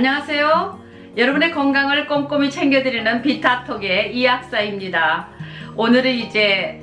안녕하세요. 여러분의 건강을 꼼꼼히 챙겨드리는 비타톡의 이학사입니다. 오늘은 이제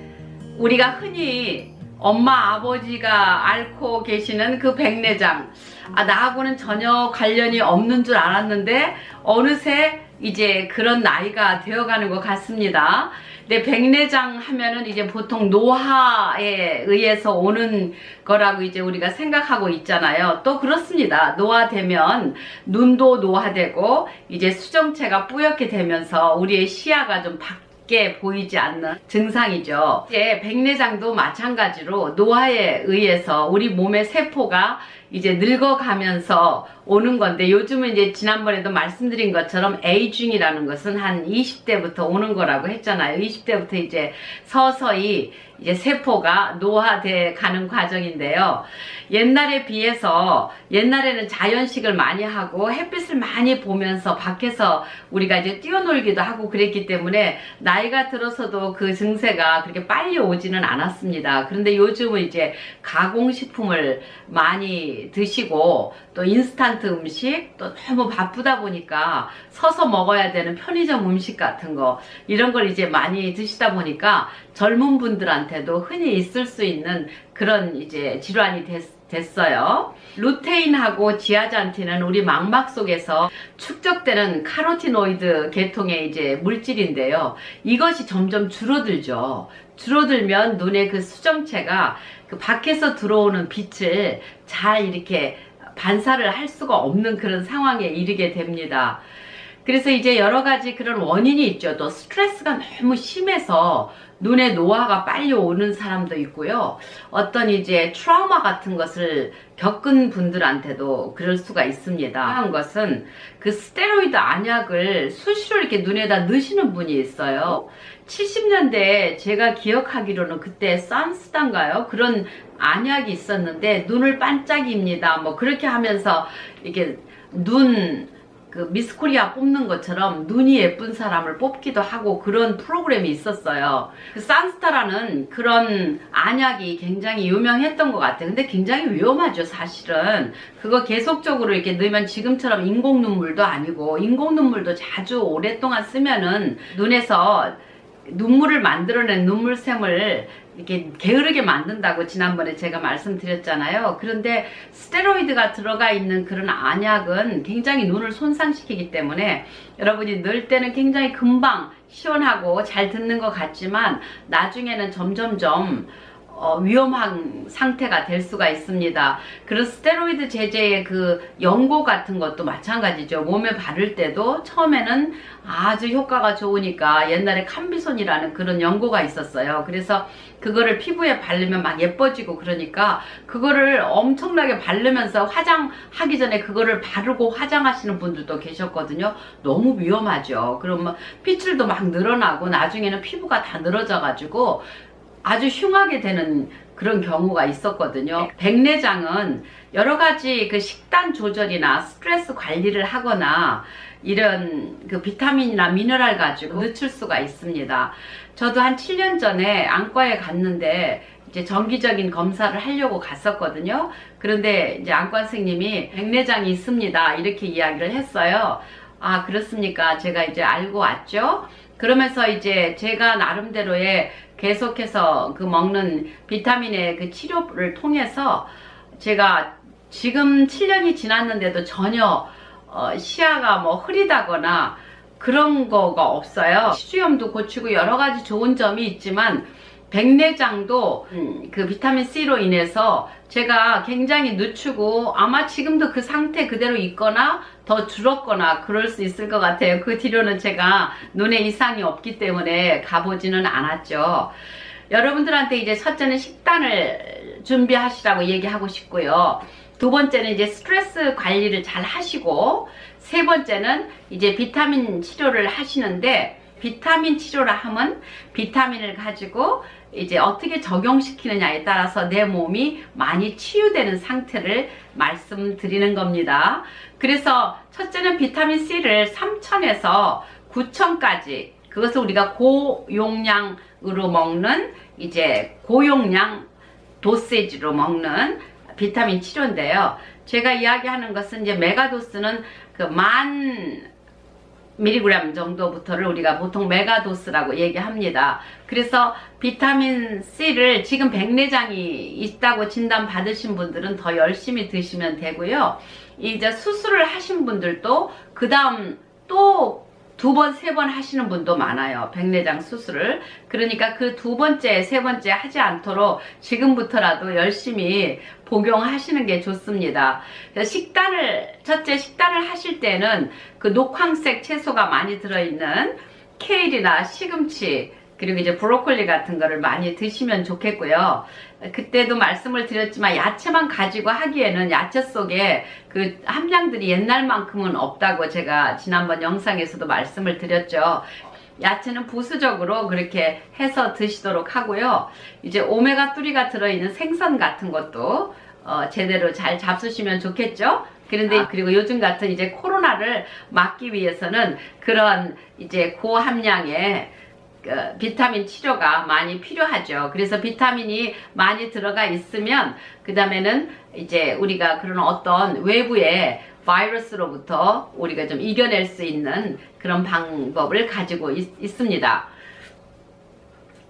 우리가 흔히 엄마 아버지가 앓고 계시는 그 백내장 아 나하고는 전혀 관련이 없는 줄 알았는데 어느새 이제 그런 나이가 되어가는 것 같습니다. 근데 백내장 하면은 이제 보통 노화에 의해서 오는 거라고 이제 우리가 생각하고 있잖아요. 또 그렇습니다. 노화되면 눈도 노화되고 이제 수정체가 뿌옇게 되면서 우리의 시야가 좀 바, 게 보이지 않는 증상이죠. 이제 백내장도 마찬가지로 노화에 의해서 우리 몸의 세포가 이제 늙어가면서 오는 건데 요즘은 이제 지난번에도 말씀드린 것처럼 에이징이라는 것은 한 20대부터 오는 거라고 했잖아요. 20대부터 이제 서서히 이제 세포가 노화돼 가는 과정인데요. 옛날에 비해서 옛날에는 자연식을 많이 하고 햇빛을 많이 보면서 밖에서 우리가 이제 뛰어놀기도 하고 그랬기 때문에 나이가 들어서도 그 증세가 그렇게 빨리 오지는 않았습니다. 그런데 요즘은 이제 가공식품을 많이 드시고 또 인스턴트 음식 또 너무 바쁘다 보니까 서서 먹어야 되는 편의점 음식 같은 거 이런 걸 이제 많이 드시다 보니까 젊은 분들한테도 흔히 있을 수 있는 그런 이제 질환이 됐, 됐어요. 루테인하고 지아잔틴은 우리 망막 속에서 축적되는 카로티노이드 계통의 이제 물질인데요. 이것이 점점 줄어들죠. 줄어들면 눈의 그 수정체가 그 밖에서 들어오는 빛을 잘 이렇게 반사를 할 수가 없는 그런 상황에 이르게 됩니다. 그래서 이제 여러 가지 그런 원인이 있죠. 또 스트레스가 너무 심해서 눈에 노화가 빨리 오는 사람도 있고요. 어떤 이제 트라우마 같은 것을 겪은 분들한테도 그럴 수가 있습니다. 한 것은 그 스테로이드 안약을 수시로 이렇게 눈에다 넣으시는 분이 있어요. 70년대에 제가 기억하기로는 그때 산스단가요? 그런 안약이 있었는데 눈을 반짝입니다. 뭐 그렇게 하면서 이렇게 눈 그 미스코리아 뽑는 것처럼 눈이 예쁜 사람을 뽑기도 하고 그런 프로그램이 있었어요. 그 산스타라는 그런 안약이 굉장히 유명했던 것 같아요. 근데 굉장히 위험하죠, 사실은. 그거 계속적으로 이렇게 넣으면 지금처럼 인공 눈물도 아니고 인공 눈물도 자주 오랫동안 쓰면은 눈에서 눈물을 만들어낸 눈물샘을 이렇게 게으르게 만든다고 지난번에 제가 말씀드렸잖아요. 그런데 스테로이드가 들어가 있는 그런 안약은 굉장히 눈을 손상시키기 때문에 여러분이 넣을 때는 굉장히 금방 시원하고 잘 듣는 것 같지만 나중에는 점점점 어, 위험한 상태가 될 수가 있습니다. 그런 스테로이드 제제의 그 연고 같은 것도 마찬가지죠. 몸에 바를 때도 처음에는 아주 효과가 좋으니까 옛날에 캄비손이라는 그런 연고가 있었어요. 그래서 그거를 피부에 바르면 막 예뻐지고 그러니까 그거를 엄청나게 바르면서 화장하기 전에 그거를 바르고 화장하시는 분들도 계셨거든요. 너무 위험하죠. 그러면 피출도 막 늘어나고 나중에는 피부가 다 늘어져 가지고 아주 흉하게 되는 그런 경우가 있었거든요. 백내장은 여러 가지 그 식단 조절이나 스트레스 관리를 하거나 이런 그 비타민이나 미네랄 가지고 늦출 수가 있습니다. 저도 한 7년 전에 안과에 갔는데 이제 정기적인 검사를 하려고 갔었거든요. 그런데 이제 안과 선생님이 백내장이 있습니다. 이렇게 이야기를 했어요. 아, 그렇습니까? 제가 이제 알고 왔죠. 그러면서 이제 제가 나름대로의 계속해서 그 먹는 비타민의 그 치료를 통해서 제가 지금 7년이 지났는데도 전혀 어, 시야가 뭐 흐리다거나 그런 거가 없어요. 시주염도 고치고 여러 가지 좋은 점이 있지만 백내장도 음, 그 비타민 C로 인해서 제가 굉장히 늦추고 아마 지금도 그 상태 그대로 있거나 더 줄었거나 그럴 수 있을 것 같아요. 그 뒤로는 제가 눈에 이상이 없기 때문에 가보지는 않았죠. 여러분들한테 이제 첫째는 식단을 준비하시라고 얘기하고 싶고요. 두 번째는 이제 스트레스 관리를 잘 하시고 세 번째는 이제 비타민 치료를 하시는데 비타민 치료라 하면 비타민을 가지고 이제 어떻게 적용시키느냐에 따라서 내 몸이 많이 치유되는 상태를 말씀드리는 겁니다. 그래서 첫째는 비타민 C를 3천에서 9천까지 그것을 우리가 고용량으로 먹는 이제 고용량 도세지로 먹는 비타민 치료인데요. 제가 이야기하는 것은 이제 메가도스는 그만 미리그램 정도부터를 우리가 보통 메가도스라고 얘기합니다. 그래서 비타민 C를 지금 백내장이 있다고 진단 받으신 분들은 더 열심히 드시면 되고요. 이제 수술을 하신 분들도 그 다음 또 두 번, 세 번 하시는 분도 많아요. 백내장 수술을. 그러니까 그 두 번째, 세 번째 하지 않도록 지금부터라도 열심히 복용하시는 게 좋습니다. 식단을, 첫째 식단을 하실 때는 그 녹황색 채소가 많이 들어있는 케일이나 시금치, 그리고 이제 브로콜리 같은 거를 많이 드시면 좋겠고요. 그때도 말씀을 드렸지만 야채만 가지고 하기에는 야채 속에 그 함량들이 옛날만큼은 없다고 제가 지난번 영상에서도 말씀을 드렸죠. 야채는 부수적으로 그렇게 해서 드시도록 하고요. 이제 오메가3가 들어있는 생선 같은 것도 어, 제대로 잘 잡수시면 좋겠죠? 그런데 그리고 요즘 같은 이제 코로나를 막기 위해서는 그런 이제 고함량의 그 비타민 치료가 많이 필요하죠. 그래서 비타민이 많이 들어가 있으면 그 다음에는 이제 우리가 그런 어떤 외부의 바이러스로부터 우리가 좀 이겨낼 수 있는 그런 방법을 가지고 있, 있습니다.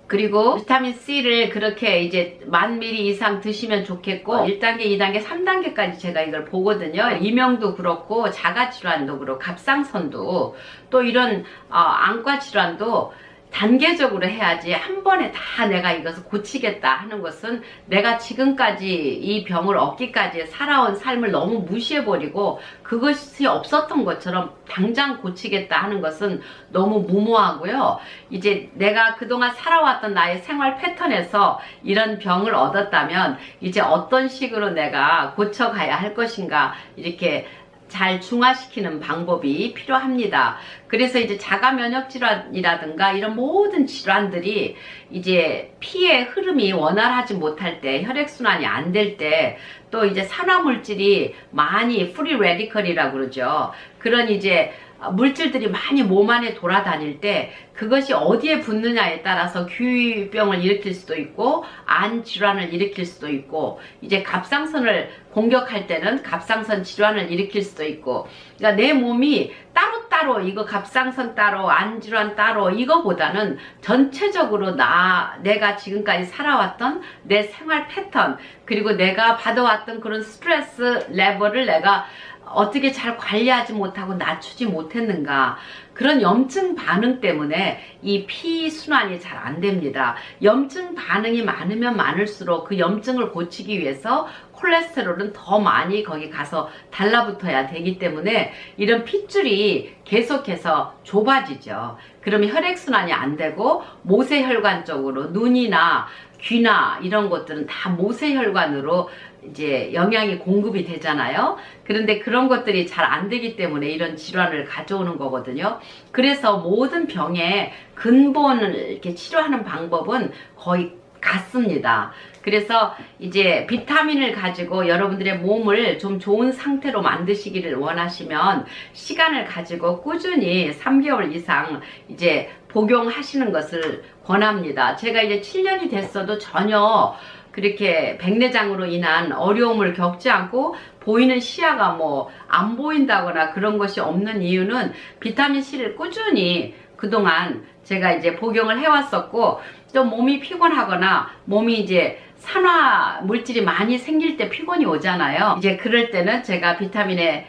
그리고 비타민 C를 그렇게 이제 만 미리 이상 드시면 좋겠고 1단계, 2단계, 3단계까지 제가 이걸 보거든요. 이명도 그렇고 자가 질환도 그렇고 갑상선도 또 이런 어, 안과 질환도 단계적으로 해야지 한 번에 다 내가 이것을 고치겠다 하는 것은 내가 지금까지 이 병을 얻기까지 살아온 삶을 너무 무시해버리고 그것이 없었던 것처럼 당장 고치겠다 하는 것은 너무 무모하고요. 이제 내가 그동안 살아왔던 나의 생활 패턴에서 이런 병을 얻었다면 이제 어떤 식으로 내가 고쳐가야 할 것인가 이렇게 잘 중화시키는 방법이 필요합니다. 그래서 이제 자가 면역 질환이라든가 이런 모든 질환들이 이제 피의 흐름이 원활하지 못할 때 혈액 순환이 안 될 때 또 이제 산화 물질이 많이 프리 레디컬이라고 그러죠. 그런 이제 물질들이 많이 몸 안에 돌아다닐 때 그것이 어디에 붙느냐에 따라서 귀병을 일으킬 수도 있고 안 질환을 일으킬 수도 있고 이제 갑상선을 공격할 때는 갑상선 질환을 일으킬 수도 있고 그러니까 내 몸이 따로따로 이거 갑상선 따로 안 질환 따로 이거보다는 전체적으로 나 내가 지금까지 살아왔던 내 생활 패턴 그리고 내가 받아왔던 그런 스트레스 레벨을 내가 어떻게 잘 관리하지 못하고 낮추지 못했는가 그런 염증 반응 때문에 이 피 순환이 잘 안 됩니다. 염증 반응이 많으면 많을수록 그 염증을 고치기 위해서 콜레스테롤은 더 많이 거기 가서 달라붙어야 되기 때문에 이런 핏줄이 계속해서 좁아지죠. 그러면 혈액순환이 안 되고 모세혈관 쪽으로 눈이나 귀나 이런 것들은 다 모세혈관으로 이제 영양이 공급이 되잖아요. 그런데 그런 것들이 잘 안 되기 때문에 이런 질환을 가져오는 거거든요. 그래서 모든 병의 근본을 이렇게 치료하는 방법은 거의 같습니다. 그래서 이제 비타민을 가지고 여러분들의 몸을 좀 좋은 상태로 만드시기를 원하시면 시간을 가지고 꾸준히 3개월 이상 이제 복용하시는 것을 권합니다. 제가 이제 7년이 됐어도 전혀 그렇게 백내장으로 인한 어려움을 겪지 않고 보이는 시야가 뭐 안 보인다거나 그런 것이 없는 이유는 비타민C를 꾸준히 그동안 제가 이제 복용을 해왔었고 또 몸이 피곤하거나 몸이 이제 산화 물질이 많이 생길 때 피곤이 오잖아요. 이제 그럴 때는 제가 비타민의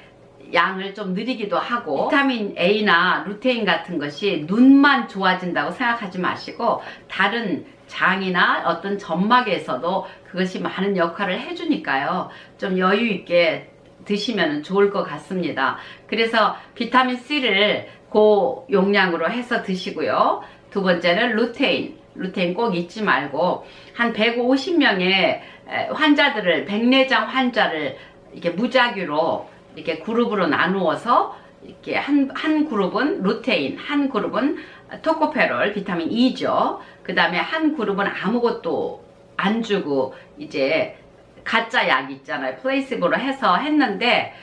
양을 좀 느리기도 하고 비타민 A나 루테인 같은 것이 눈만 좋아진다고 생각하지 마시고 다른 장이나 어떤 점막에서도 그것이 많은 역할을 해주니까요. 좀 여유 있게 드시면 좋을 것 같습니다. 그래서 비타민 C를 고 용량으로 해서 드시고요. 두 번째는 루테인. 루테인 꼭 잊지 말고 한 150명의 환자들을 백내장 환자를 이렇게 무작위로 이렇게 그룹으로 나누어서 이렇게 한, 한 그룹은 루테인, 한 그룹은 토코페롤, 비타민 E죠. 그 다음에 한 그룹은 아무것도 안 주고 이제 가짜 약 있잖아요. 플레이스보로 해서 했는데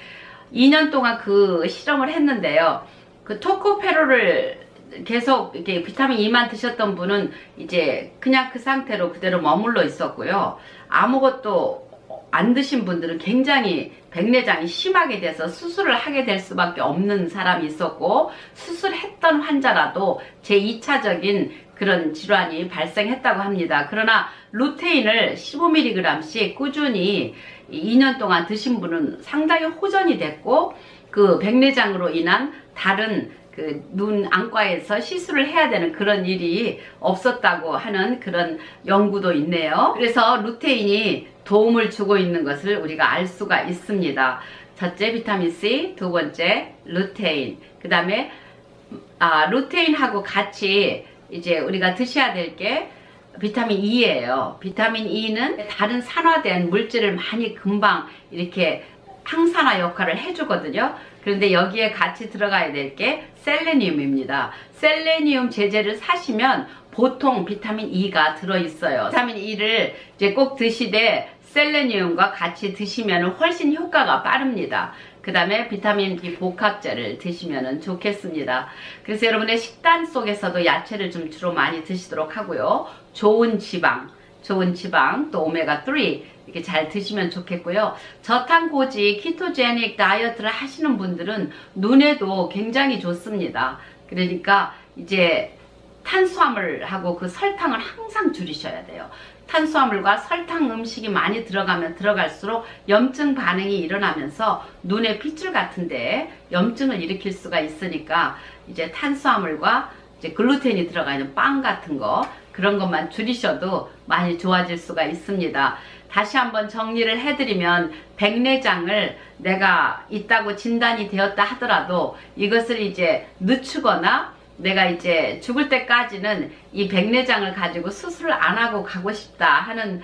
2년 동안 그 실험을 했는데요. 그 토코페롤을 계속 이렇게 비타민 E만 드셨던 분은 이제 그냥 그 상태로 그대로 머물러 있었고요. 아무것도 안 드신 분들은 굉장히 백내장이 심하게 돼서 수술을 하게 될 수밖에 없는 사람이 있었고 수술했던 환자라도 제2차적인 그런 질환이 발생했다고 합니다. 그러나 루테인을 15mg씩 꾸준히 2년 동안 드신 분은 상당히 호전이 됐고 그 백내장으로 인한 다른 그 눈 안과에서 시술을 해야 되는 그런 일이 없었다고 하는 그런 연구도 있네요. 그래서 루테인이 도움을 주고 있는 것을 우리가 알 수가 있습니다. 첫째 비타민 C, 두 번째 루테인, 그 다음에 아, 루테인하고 같이 이제 우리가 드셔야 될 게 비타민 E예요. 비타민 E는 다른 산화된 물질을 많이 금방 이렇게 항산화 역할을 해주거든요. 그런데 여기에 같이 들어가야 될 게 셀레니움입니다. 셀레니움 제제를 사시면 보통 비타민 E가 들어있어요. 비타민 E를 이제 꼭 드시되 셀레니움과 같이 드시면 훨씬 효과가 빠릅니다. 그 다음에 비타민 B 복합제를 드시면 좋겠습니다. 그래서 여러분의 식단 속에서도 야채를 좀 주로 많이 드시도록 하고요. 좋은 지방, 좋은 지방, 또 오메가3 이렇게 잘 드시면 좋겠고요. 저탄고지 키토제닉 다이어트를 하시는 분들은 눈에도 굉장히 좋습니다. 그러니까 이제 탄수화물하고 그 설탕을 항상 줄이셔야 돼요. 탄수화물과 설탕 음식이 많이 들어가면 들어갈수록 염증 반응이 일어나면서 눈에 핏줄 같은데 염증을 일으킬 수가 있으니까 이제 탄수화물과 이제 글루텐이 들어가 있는 빵 같은 거 그런 것만 줄이셔도 많이 좋아질 수가 있습니다. 다시 한번 정리를 해드리면 백내장을 내가 있다고 진단이 되었다 하더라도 이것을 이제 늦추거나 내가 이제 죽을 때까지는 이 백내장을 가지고 수술을 안 하고 가고 싶다 하는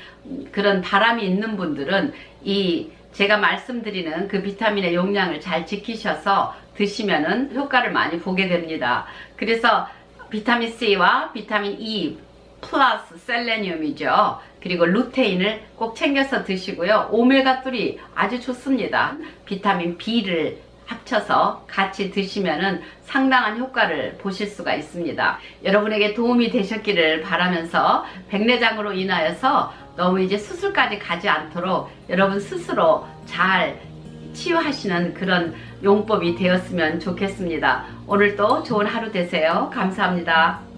그런 바람이 있는 분들은 이 제가 말씀드리는 그 비타민의 용량을 잘 지키셔서 드시면은 효과를 많이 보게 됩니다. 그래서 비타민 C와 비타민 E 플러스 셀레니움이죠. 그리고 루테인을 꼭 챙겨서 드시고요. 오메가3 아주 좋습니다. 비타민 B를 합쳐서 같이 드시면은 상당한 효과를 보실 수가 있습니다. 여러분에게 도움이 되셨기를 바라면서 백내장으로 인하여서 너무 이제 수술까지 가지 않도록 여러분 스스로 잘 치유하시는 그런 용법이 되었으면 좋겠습니다. 오늘도 좋은 하루 되세요. 감사합니다.